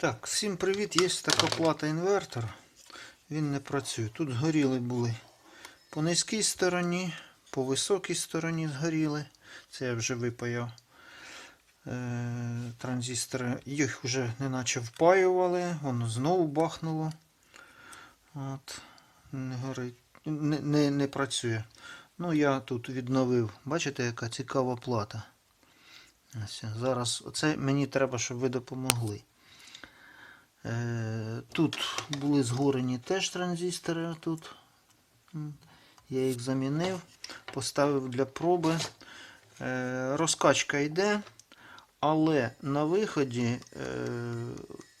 Так, всім привіт. Є така плата інвертор. Він не працює. Тут згоріли були по низькій стороні, по високій стороні згоріли. Це я вже випаяв е, транзистори. Їх вже неначе впаювали, воно знову бахнуло. От, не горить. Не, не, не працює. Ну, я тут відновив. Бачите, яка цікава плата. Ось, зараз оце мені треба, щоб ви допомогли. Е, Тут були згорені теж транзистори. Тут. Я їх замінив, поставив для проби. Е, Розкачка йде, але на виході, е,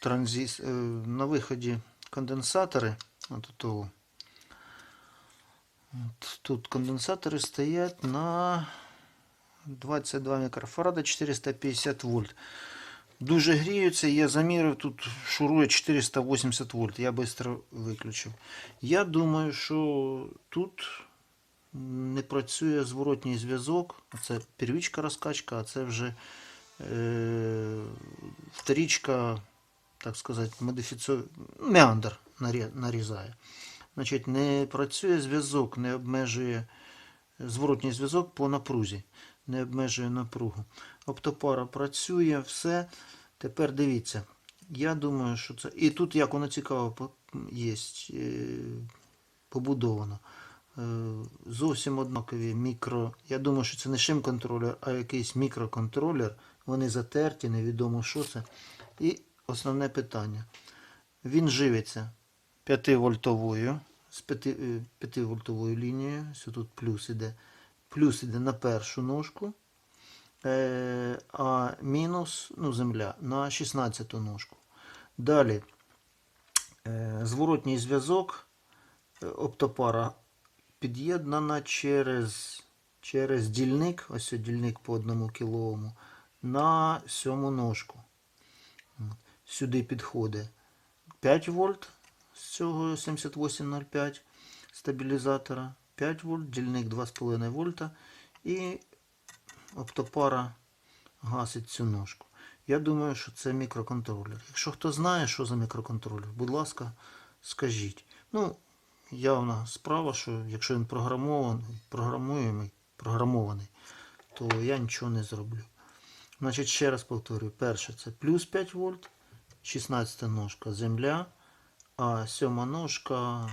транзис... на виході конденсатори. От тут конденсатори стоять на 22 мікрофарада 450 вольт. Дуже гріються, я замірив, тут шурує 480 вольт. Я швидко виключив. Я думаю, що тут не працює зворотній зв'язок. Це первічка розкачка, а це вже е, вторічка, так сказати, модифіцю... меандр нарізає. Значить, не працює зв'язок, не обмежує зворотній зв'язок по напрузі, не обмежує напругу. Оптопара працює, все. Тепер дивіться. Я думаю, що це. І тут як воно цікаво є е, побудовано. Е, Зовсім однакові мікро. Я думаю, що це не шим-контролер, а якийсь мікроконтролер. Вони затерті, невідомо що це. І основне питання. Він живиться 5-вольтовою з 5-вольтовою лінією. Ось тут плюс іде. Плюс іде на першу ножку. Е, а мінус ну, земля на 16 ножку. Далі е, зворотній зв'язок е, оптопара під'єднана через, через дільник, ось дільник по 1 кіловому, на сьому ножку. Сюди підходить 5 вольт з цього 7805 стабілізатора, 5 вольт, дільник 2,5 вольта і оптопара гасить цю ножку. Я думаю, що це мікроконтролер. Якщо хто знає, що за мікроконтролер, будь ласка, скажіть. Ну, явна справа, що якщо він програмований, програмуємий, програмований, то я нічого не зроблю. Значить, ще раз повторюю, перше це плюс 5 вольт, 16 ножка земля, а сьома ножка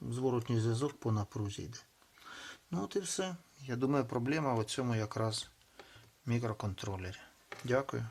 зворотній зв'язок по напрузі йде. Ну от і все. Я думаю, проблема в цьому якраз мікроконтролері. Дякую.